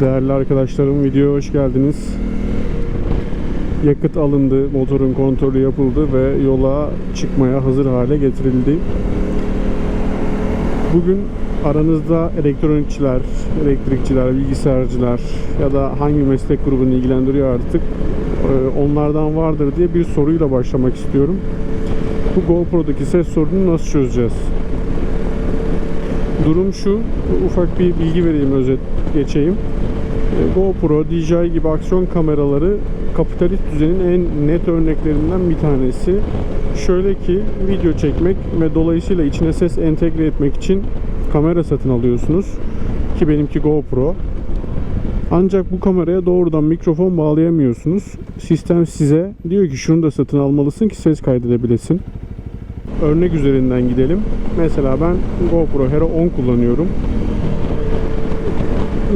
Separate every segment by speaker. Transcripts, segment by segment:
Speaker 1: Değerli arkadaşlarım videoya hoş geldiniz. Yakıt alındı, motorun kontrolü yapıldı ve yola çıkmaya hazır hale getirildi. Bugün aranızda elektronikçiler, elektrikçiler, bilgisayarcılar ya da hangi meslek grubunu ilgilendiriyor artık e, onlardan vardır diye bir soruyla başlamak istiyorum. Bu GoPro'daki ses sorununu nasıl çözeceğiz? Durum şu, ufak bir bilgi vereyim, özet geçeyim. E, GoPro, DJI gibi aksiyon kameraları kapitalist düzenin en net örneklerinden bir tanesi. Şöyle ki video çekmek ve dolayısıyla içine ses entegre etmek için kamera satın alıyorsunuz. Ki benimki GoPro. Ancak bu kameraya doğrudan mikrofon bağlayamıyorsunuz. Sistem size diyor ki şunu da satın almalısın ki ses kaydedebilesin. Örnek üzerinden gidelim. Mesela ben GoPro Hero 10 kullanıyorum.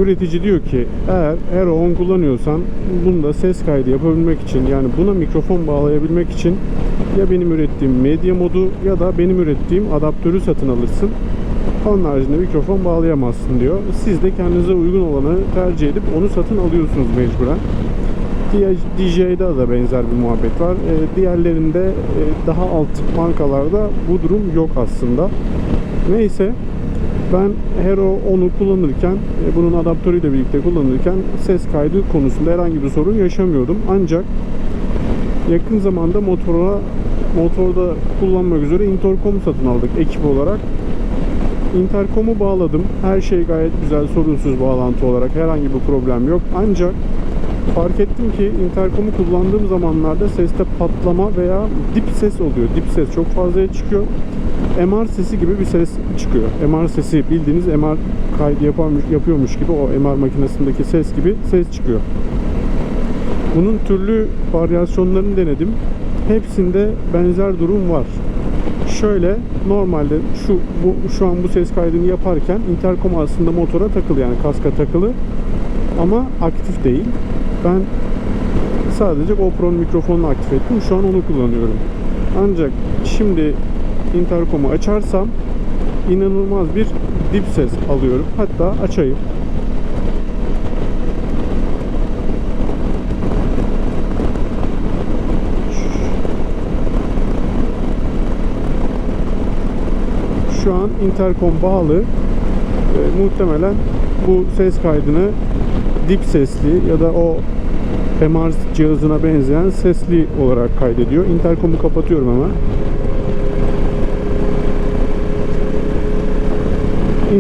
Speaker 1: Üretici diyor ki eğer Hero 10 kullanıyorsan bunda ses kaydı yapabilmek için yani buna mikrofon bağlayabilmek için ya benim ürettiğim medya modu ya da benim ürettiğim adaptörü satın alırsın. Onun haricinde mikrofon bağlayamazsın diyor. Siz de kendinize uygun olanı tercih edip onu satın alıyorsunuz mecburen. DJ'de de benzer bir muhabbet var. Ee, diğerlerinde e, daha alt markalarda bu durum yok aslında. Neyse ben Hero 10'u kullanırken e, bunun adaptörüyle birlikte kullanırken ses kaydı konusunda herhangi bir sorun yaşamıyordum. Ancak yakın zamanda motora motorda kullanmak üzere intercom satın aldık ekip olarak. Intercom'u bağladım. Her şey gayet güzel, sorunsuz bağlantı olarak herhangi bir problem yok. Ancak fark ettim ki intercom'u kullandığım zamanlarda seste patlama veya dip ses oluyor. Dip ses çok fazlaya çıkıyor. MR sesi gibi bir ses çıkıyor. MR sesi bildiğiniz MR kaydı yaparmış, yapıyormuş gibi o MR makinesindeki ses gibi ses çıkıyor. Bunun türlü varyasyonlarını denedim. Hepsinde benzer durum var. Şöyle normalde şu bu şu an bu ses kaydını yaparken intercom aslında motora takılı yani kaska takılı ama aktif değil. Ben sadece GoPro'nun mikrofonunu aktif ettim. Şu an onu kullanıyorum. Ancak şimdi intercom'u açarsam inanılmaz bir dip ses alıyorum. Hatta açayım. Şu an intercom bağlı. E, muhtemelen bu ses kaydını dip sesli ya da o MR cihazına benzeyen sesli olarak kaydediyor. Intercom'u kapatıyorum hemen.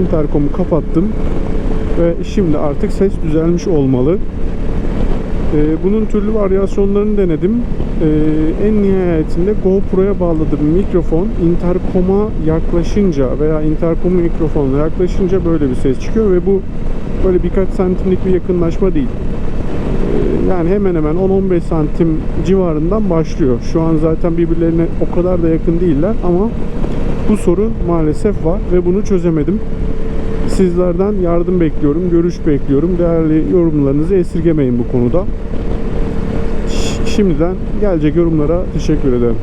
Speaker 1: Intercom'u kapattım ve şimdi artık ses düzelmiş olmalı. Ee, bunun türlü varyasyonlarını denedim. Ee, en nihayetinde GoPro'ya bağladığım mikrofon intercom'a yaklaşınca veya intercom mikrofonla yaklaşınca böyle bir ses çıkıyor ve bu böyle birkaç santimlik bir yakınlaşma değil. Ee, yani hemen hemen 10-15 santim civarından başlıyor. Şu an zaten birbirlerine o kadar da yakın değiller ama bu sorun maalesef var ve bunu çözemedim. Sizlerden yardım bekliyorum, görüş bekliyorum. Değerli yorumlarınızı esirgemeyin bu konuda. Şimdiden gelecek yorumlara teşekkür ederim.